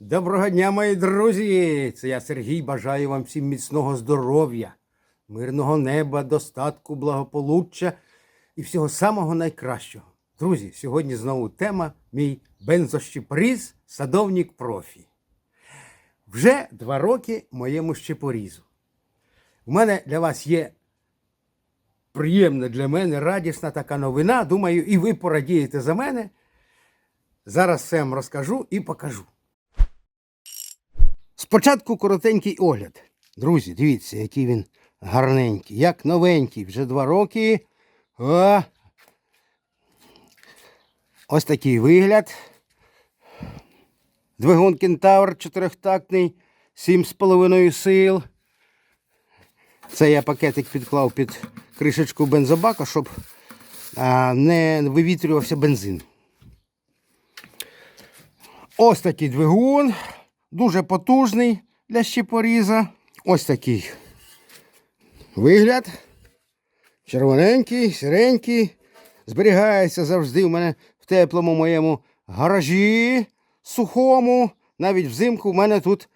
Доброго дня, мої друзі! Це я Сергій. Бажаю вам всім міцного здоров'я, мирного неба, достатку, благополуччя і всього самого найкращого. Друзі, сьогодні знову тема мій бензощепоріз садовник профі. Вже два роки моєму щепорізу. У мене для вас є приємна для мене, радісна така новина. Думаю, і ви порадієте за мене. Зараз все вам розкажу і покажу. Спочатку коротенький огляд. Друзі, дивіться, який він гарненький, як новенький, вже два роки. О! Ось такий вигляд. Двигун Кентавр чотирьохтактний, 7,5 сил. Це я пакетик підклав під кришечку бензобака, щоб а, не вивітрювався бензин. Ось такий двигун, дуже потужний для щепоріза. Ось такий вигляд. Червоненький, сіренький. Зберігається завжди у мене в теплому моєму гаражі, сухому. Навіть взимку в мене тут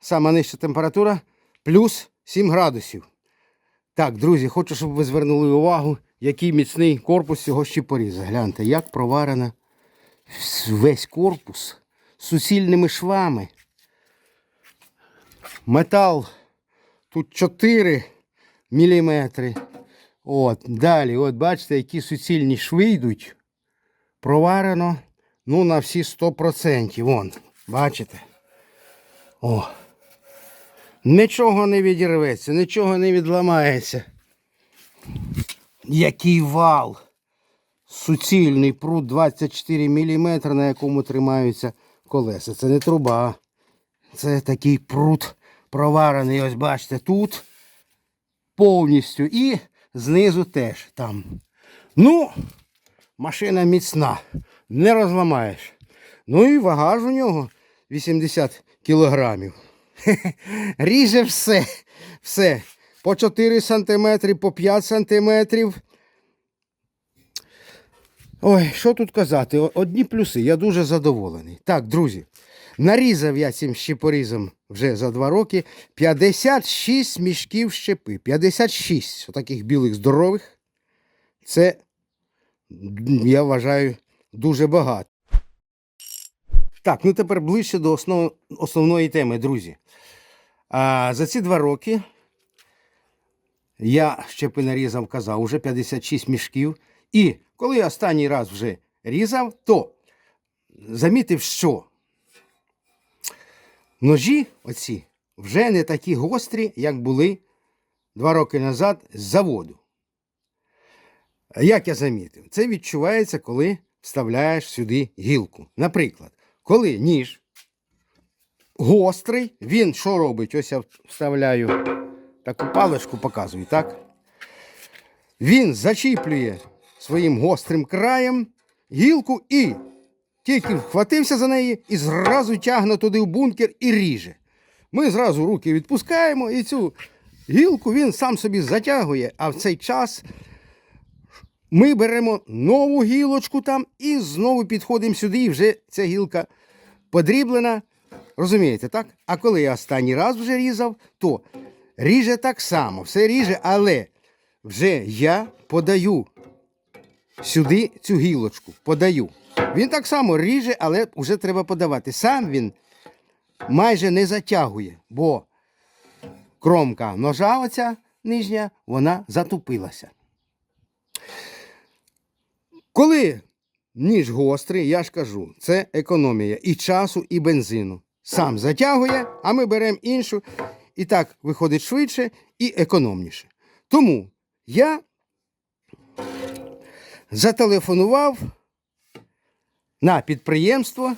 сама нижча температура плюс 7 градусів. Так, друзі, хочу, щоб ви звернули увагу, який міцний корпус цього щепоріза. Гляньте, як проварена весь корпус суцільними швами. Метал тут 4 міліметри. От, далі, от бачите, які суцільні шви йдуть. Проварено ну, на всі 100%. Вон, бачите? О. Нічого не відірветься, нічого не відламається. Який вал. Суцільний прут 24 мм, на якому тримаються колеса. Це не труба. Це такий прут проварений. Ось бачите, тут повністю. І знизу теж там. Ну, машина міцна, не розламаєш. Ну і вага ж у нього 80 кілограмів. Ріже все. Все. По 4 сантиметри, по 5 сантиметрів. Ой, що тут казати? Одні плюси, я дуже задоволений. Так, друзі, нарізав я цим щепорізом вже за два роки 56 мішків щепи. 56 отаких білих здорових. Це, я вважаю, дуже багато. Так, ну тепер ближче до основ... основної теми, друзі. А, за ці два роки я щепи нарізав, казав, уже 56 мішків. І коли я останній раз вже різав, то замітив, що ножі оці вже не такі гострі, як були два роки назад з заводу. Як я замітив, це відчувається, коли вставляєш сюди гілку. Наприклад, коли ніж гострий, він що робить? Ось я вставляю таку паличку, показую, так? Він зачіплює своїм гострим краєм гілку і тільки вхватився за неї і зразу тягне туди в бункер і ріже. Ми зразу руки відпускаємо і цю гілку він сам собі затягує, а в цей час ми беремо нову гілочку там і знову підходимо сюди, і вже ця гілка подріблена. Розумієте, так? А коли я останній раз вже різав, то ріже так само, все ріже, але вже я подаю сюди цю гілочку. Подаю. Він так само ріже, але вже треба подавати. Сам він майже не затягує, бо кромка ножа, оця нижня, вона затупилася. Коли ніж гострий, я ж кажу, це економія і часу, і бензину. Сам затягує, а ми беремо іншу. І так виходить швидше і економніше. Тому я зателефонував на підприємство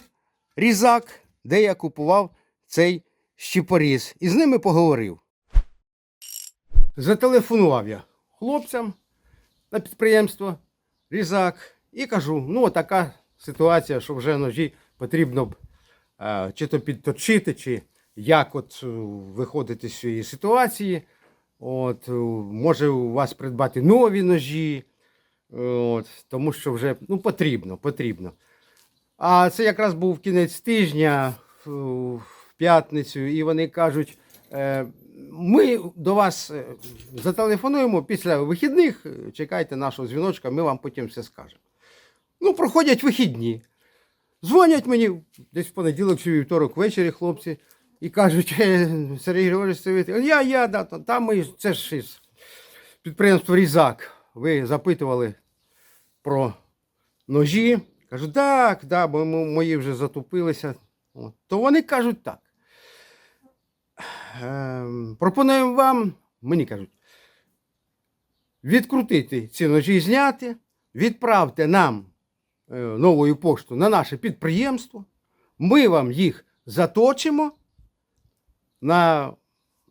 Різак, де я купував цей щепоріз. І з ними поговорив. Зателефонував я хлопцям на підприємство Різак і кажу: ну, така ситуація, що вже ножі потрібно б е, чи то підточити, чи як от е, виходити з цієї ситуації. От, е, може у вас придбати нові ножі. От, тому що вже ну, потрібно, потрібно. А це якраз був кінець тижня. в п'ятницю, і вони кажуть, е, ми до вас е, зателефонуємо після вихідних, чекайте нашого дзвіночка, ми вам потім все скажемо. Ну, проходять вихідні. Дзвонять мені десь в понеділок чи вівторок ввечері хлопці і кажуть, «Е, Сергій Григорович, це ви?» я, я, да, там ми, це ж із підприємство Різак. Ви запитували про ножі. Кажу, так, да, бо мої вже затупилися. То вони кажуть так. Ем, пропонуємо вам, мені кажуть, відкрутити ці ножі зняти, відправте нам е, новою поштою на наше підприємство. Ми вам їх заточимо на,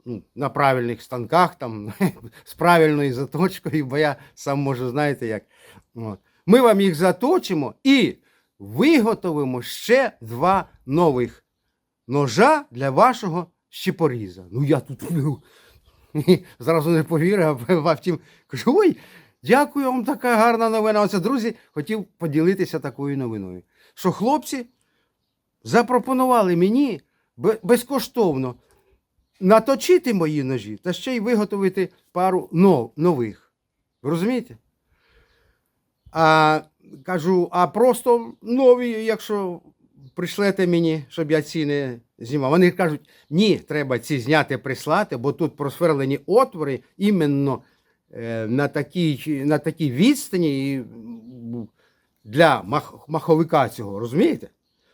ну, на правильних станках, там, з правильною заточкою, бо я сам можу, знаєте як. От. Ми вам їх заточимо і виготовимо ще два нових ножа для вашого щепоріза. Ну я тут зразу не повірив, а втім кажу, ой, дякую вам, така гарна новина. Оце, друзі, хотів поділитися такою новиною. Що хлопці запропонували мені безкоштовно наточити мої ножі та ще й виготовити пару нов- нових. Ви розумієте? А кажу, а просто нові, якщо прийшлете мені, щоб я ці не знімав. Вони кажуть, ні, треба ці зняти, прислати, бо тут просверлені отвори іменно е, на, такій, на такій відстані і, для мах, маховика цього, розумієте?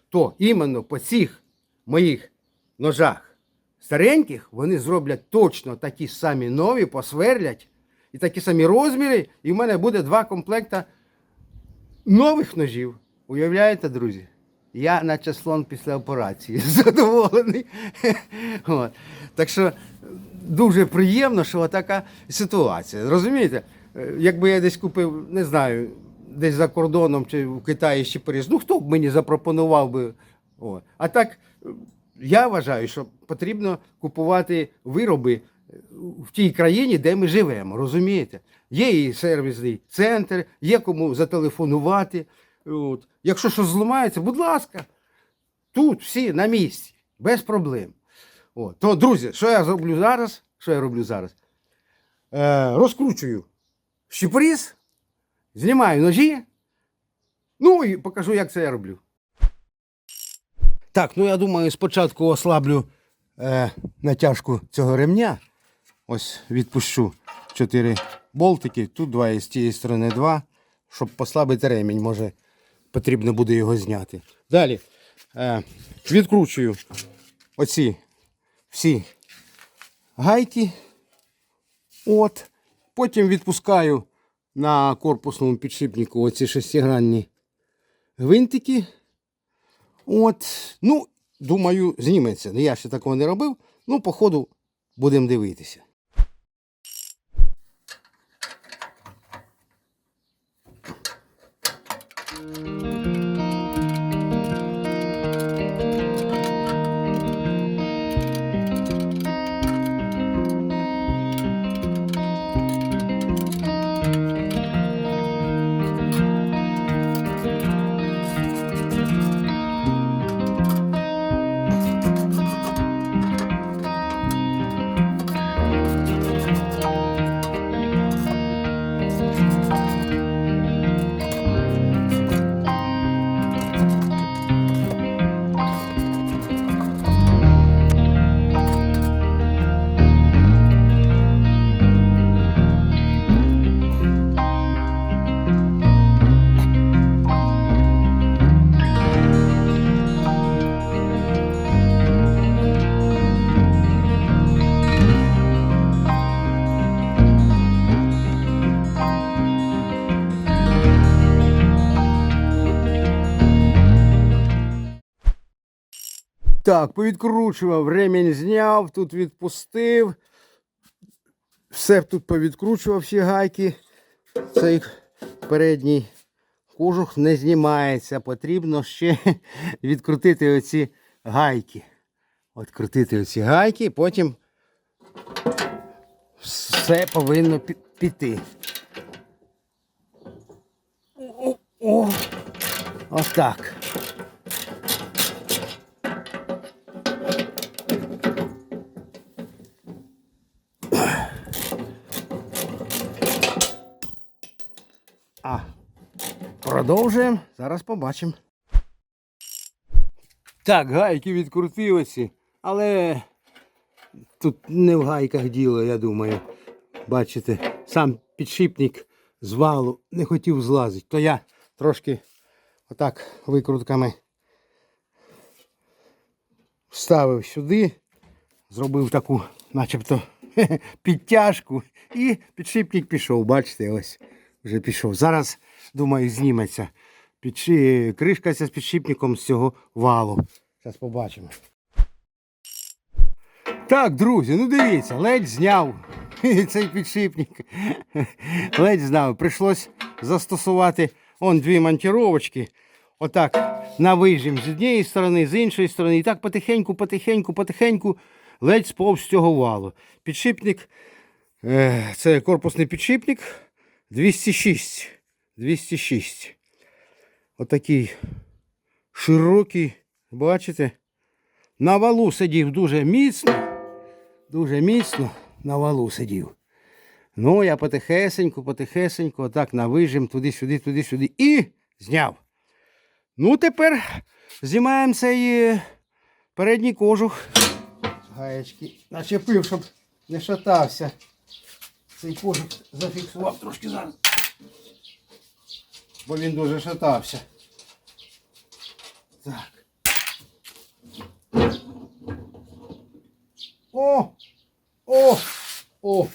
То іменно по цих моїх ножах стареньких вони зроблять точно такі самі нові, посверлять і такі самі розміри, і в мене буде два комплекта нових ножів. Уявляєте, друзі? Я наче слон після операції задоволений. От. Так що дуже приємно, що така ситуація. Розумієте? Е, Якби я десь купив, не знаю, десь за кордоном чи в Китаї ще переїзд, ну хто б мені запропонував би. От. А так, я вважаю, що потрібно купувати вироби в тій країні, де ми живемо. Розумієте? Є і сервісний центр, є кому зателефонувати. От. Якщо щось зламається, будь ласка, тут всі на місці, без проблем. От. То, друзі, що я зроблю зараз? Що я роблю зараз? Е, розкручую щепоріз, знімаю ножі, ну і покажу, як це я роблю. Так, ну я думаю, спочатку ослаблю е, натяжку цього ремня. Ось відпущу чотири болтики. Тут два і з тієї сторони два. Щоб послабити ремінь, може потрібно буде його зняти. Далі е, відкручую оці всі гайки. От. Потім відпускаю на корпусному підшипнику оці шестигранні гвинтики. От, ну, думаю, зніметься. Я ще такого не робив. Ну, по ходу будемо дивитися. Так, повідкручував, ремінь зняв, тут відпустив. Все тут повідкручував всі гайки. Цей передній кожух не знімається. Потрібно ще відкрутити оці гайки. От крутити оці гайки, потім все повинно піти. О, отак. Продовжуємо. Зараз побачимо. Так, гайки відкрутилися, але тут не в гайках діло, я думаю. Бачите, сам підшипник з валу не хотів злазити, то я трошки отак викрутками вставив сюди, зробив таку, начебто, підтяжку, і підшипник пішов. Бачите, ось вже пішов. Зараз, думаю, зніметься. Підши... Кришка з підшипником з цього валу. Зараз побачимо. Так, друзі, ну дивіться, ледь зняв цей підшипник. Ледь зняв. Прийшлось застосувати он дві монтіровочки. Отак на вижим з однієї сторони, з іншої сторони. І так потихеньку, потихеньку, потихеньку ледь сповз з цього валу. Підшипник, е, це корпусний підшипник 206. 206. Отакий широкий, бачите? На валу сидів дуже міцно. Дуже міцно на валу сидів. Ну, я потихесеньку, потихесеньку, отак на вижим, туди-сюди, туди-сюди. І зняв. Ну, тепер знімаємо цей е, передній кожух. Гаєчки начепив, щоб не шатався. Цей кожух зафіксував трошки зараз. Бо він дуже шатався. Так. О! О! О!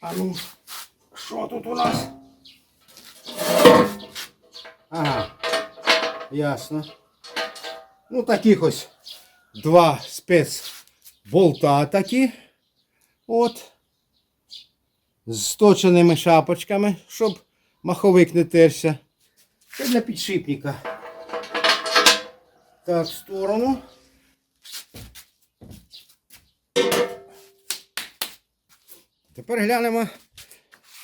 А ну, що тут у нас? Ага. Ясно. Ну, таких ось два спецболта такі. От. З точеними шапочками, щоб маховик не терся. Це для підшипника. Так, в сторону. Тепер глянемо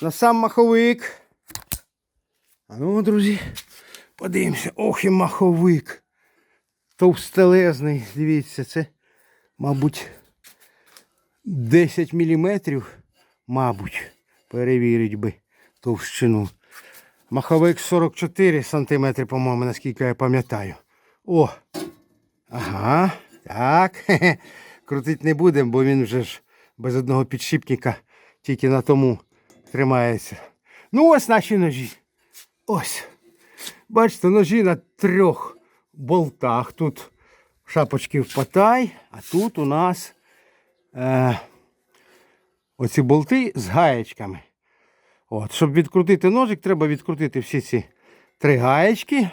на сам маховик. А ну, друзі, подивимося. Ох і маховик. Товстелезний. Дивіться, це, мабуть, 10 міліметрів, мабуть, перевірить би товщину. Маховик 44 сантиметри, по-моєму, наскільки я пам'ятаю. О! Ага, так. хе-хе. Крутить не будемо, бо він вже ж без одного підшипника тільки на тому тримається. Ну, ось наші ножі. Ось. Бачите, ножі на трьох болтах. Тут шапочки в патай, а тут у нас е, оці болти з гаєчками. От, щоб відкрутити ножик, треба відкрутити всі ці три гаєчки.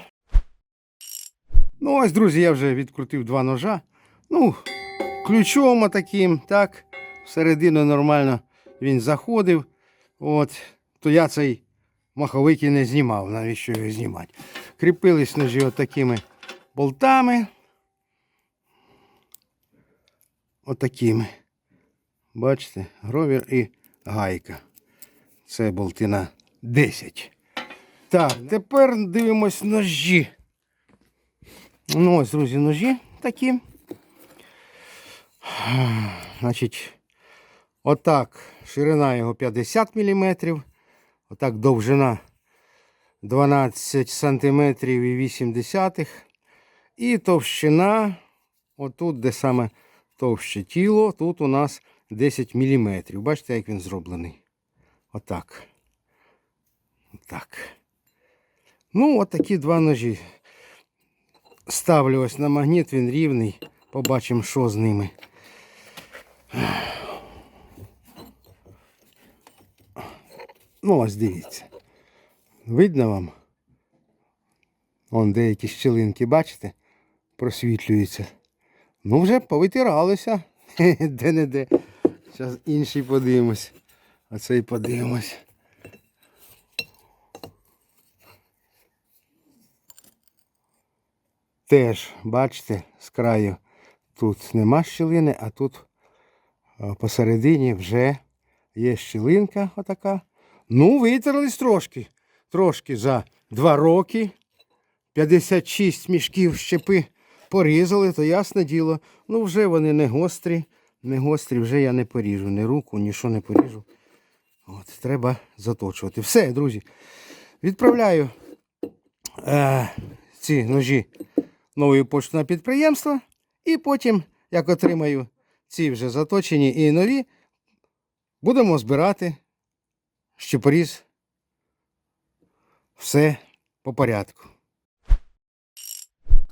Ну, ось, друзі, я вже відкрутив два ножа. Ну, ключом таким, так. Всередину нормально він заходив. От, то я цей маховик і не знімав, навіщо його знімати. Кріпились ножі отакими болтами. Отакими. Бачите, гровір і гайка. Це болти на 10. Так, тепер дивимось ножі. Ну ось, друзі, ножі такі. Значить, отак ширина його 50 мм. Отак довжина 12 см і 8 десятих. І товщина, отут, де саме товще тіло, тут у нас 10 мм. Бачите, як він зроблений. Отак. Отак. Ну, от такі два ножі. Ставлю ось на магніт, він рівний. Побачимо, що з ними. Ну, ось дивіться. Видно вам? Вон деякі щілинки, бачите? Просвітлюються. Ну, вже повитиралися. Де-не-де. Зараз інший подивимось. Оцей подивимось. Теж, бачите, з краю тут нема щілини, а тут посередині вже є щілинка отака. Ну, витерлись трошки. Трошки за два роки. 56 мішків щепи порізали, то ясне діло. Ну, вже вони не гострі. Не гострі, вже я не поріжу. Ні руку, ні що не поріжу. От, треба заточувати. Все, друзі. Відправляю е, ці ножі новою поштою на підприємство. І потім, як отримаю ці вже заточені і нові, будемо збирати щепоріз. Все по порядку.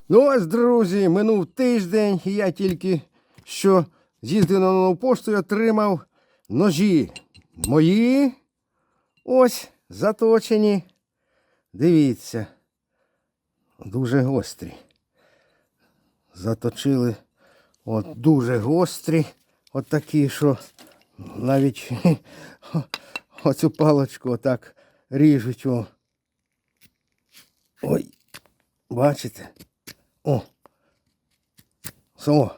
Ну ось, друзі, минув тиждень, і я тільки що з'їздив на нову пошту і отримав ножі мої. Ось заточені. Дивіться. Дуже гострі. Заточили от дуже гострі. От такі, що навіть оцю палочку отак ріжуть. О. Ой, бачите? О. О,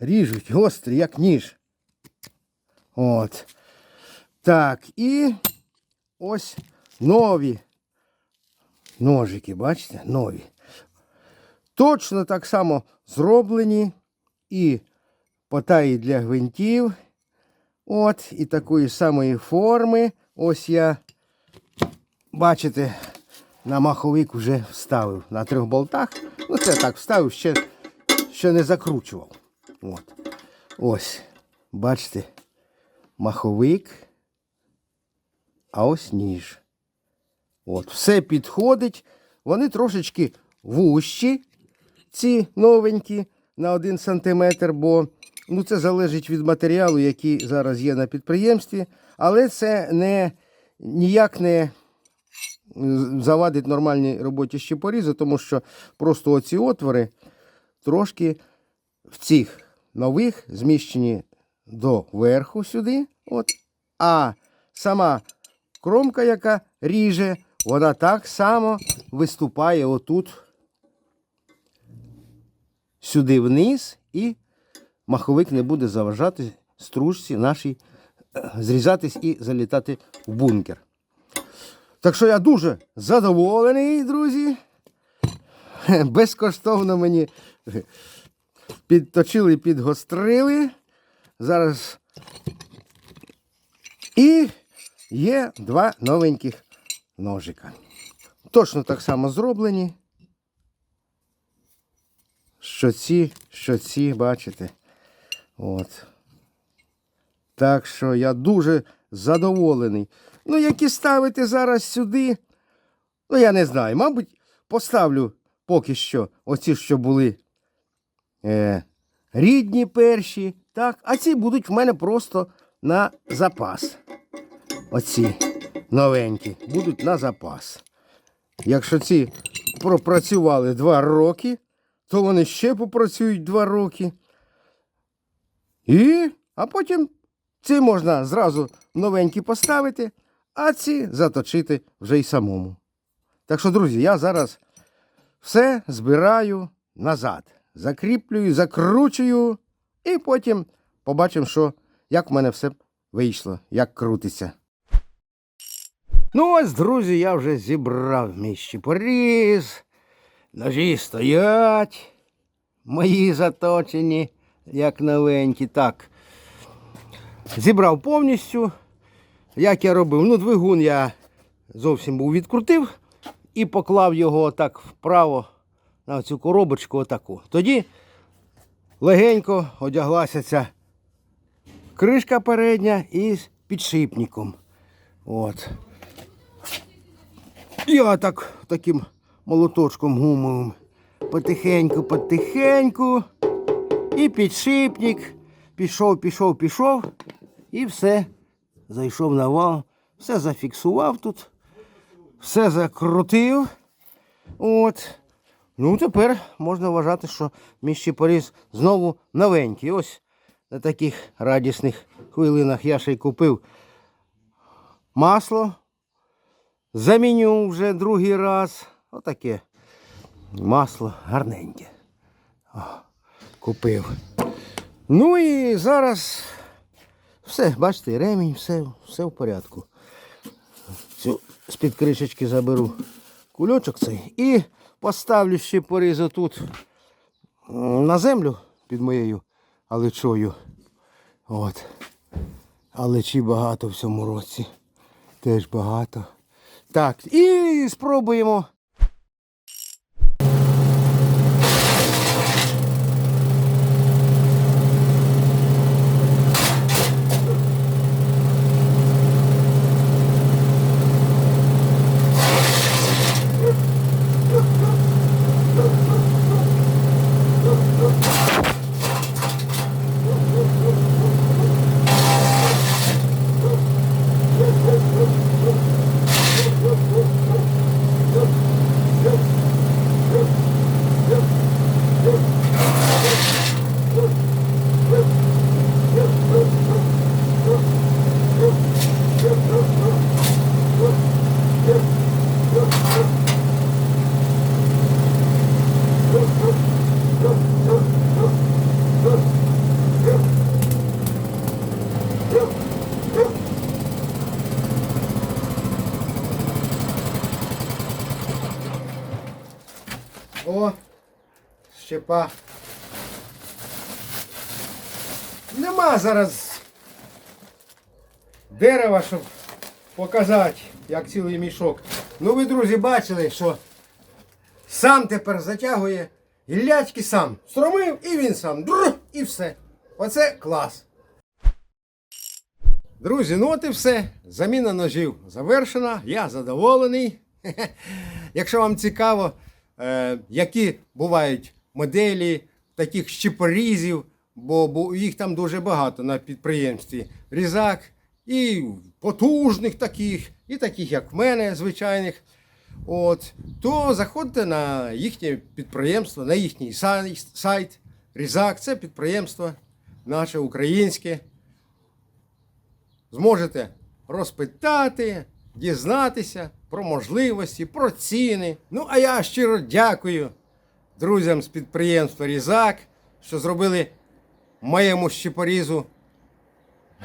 ріжуть гострі, як ніж. От. Так, і ось нові ножики, бачите? Нові. Точно так само зроблені і потаї для гвинтів. От, і такої самої форми. Ось я, бачите, на маховик вже вставив на трьох болтах. Ну, це так вставив, ще, ще не закручував. От. Ось, бачите, маховик. А ось ніж. От, все підходить. Вони трошечки вущі, ці новенькі, на 1 сантиметр, бо ну, це залежить від матеріалу, який зараз є на підприємстві. Але це не, ніяк не завадить нормальній роботі щепорізу, тому що просто оці отвори трошки в цих нових зміщені до верху сюди. От, а сама кромка, яка ріже, вона так само виступає отут сюди вниз, і маховик не буде заважати стружці нашій е, зрізатись і залітати в бункер. Так що я дуже задоволений, друзі. Безкоштовно мені підточили, підгострили. Зараз і є два новеньких ножика. Точно так само зроблені. Що ці, що ці, бачите. От. Так що я дуже задоволений. Ну, які ставити зараз сюди, ну, я не знаю. Мабуть, поставлю поки що оці, що були е, рідні перші, так, а ці будуть в мене просто на запас. Оці новенькі будуть на запас. Якщо ці пропрацювали два роки, то вони ще попрацюють два роки. І, а потім ці можна зразу новенькі поставити, а ці заточити вже й самому. Так що, друзі, я зараз все збираю назад. Закріплюю, закручую, і потім побачимо, що, як в мене все вийшло, як крутиться. Ну ось, друзі, я вже зібрав мій щепоріз. Ножі стоять. Мої заточені, як новенькі. Так. Зібрав повністю. Як я робив? Ну, двигун я зовсім був відкрутив і поклав його отак вправо на цю коробочку отаку. Тоді легенько одяглася ця кришка передня із підшипником. От. Я так таким молоточком гумовим. Потихеньку, потихеньку. І підшипник. Пішов, пішов, пішов. І все. Зайшов на вал. Все зафіксував тут. Все закрутив. От. Ну, тепер можна вважати, що мій щепоріз знову новенький. Ось на таких радісних хвилинах я ще й купив масло. Заміню вже другий раз. Отаке масло гарненьке. О, купив. Ну і зараз все, бачите, ремінь, все, все в порядку. Цю з-під кришечки заберу кульочок цей і поставлю ще порізу тут на землю під моєю алечою. От. Алечі багато в цьому році. Теж багато. Так, і спробуємо. О, щепа. Нема зараз дерева, щоб показати, як цілий мішок. Ну ви, друзі, бачили, що сам тепер затягує гіллячки сам. Стромив і він сам. Дру, і все. Оце клас. Друзі, ну от і все. Заміна ножів завершена. Я задоволений. Якщо вам цікаво, е, які бувають моделі таких щепорізів, бо, бо їх там дуже багато на підприємстві. Різак і потужних таких, і таких, як в мене, звичайних. От, то заходьте на їхнє підприємство, на їхній сайт. Різак це підприємство наше українське зможете розпитати, дізнатися про можливості, про ціни. Ну, а я щиро дякую друзям з підприємства Різак, що зробили моєму щепорізу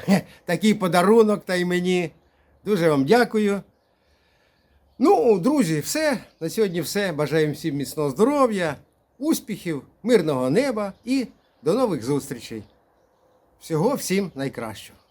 такий подарунок та й мені. Дуже вам дякую. Ну, друзі, все. На сьогодні все. Бажаємо всім міцного здоров'я, успіхів, мирного неба і до нових зустрічей. Всього всім найкращого.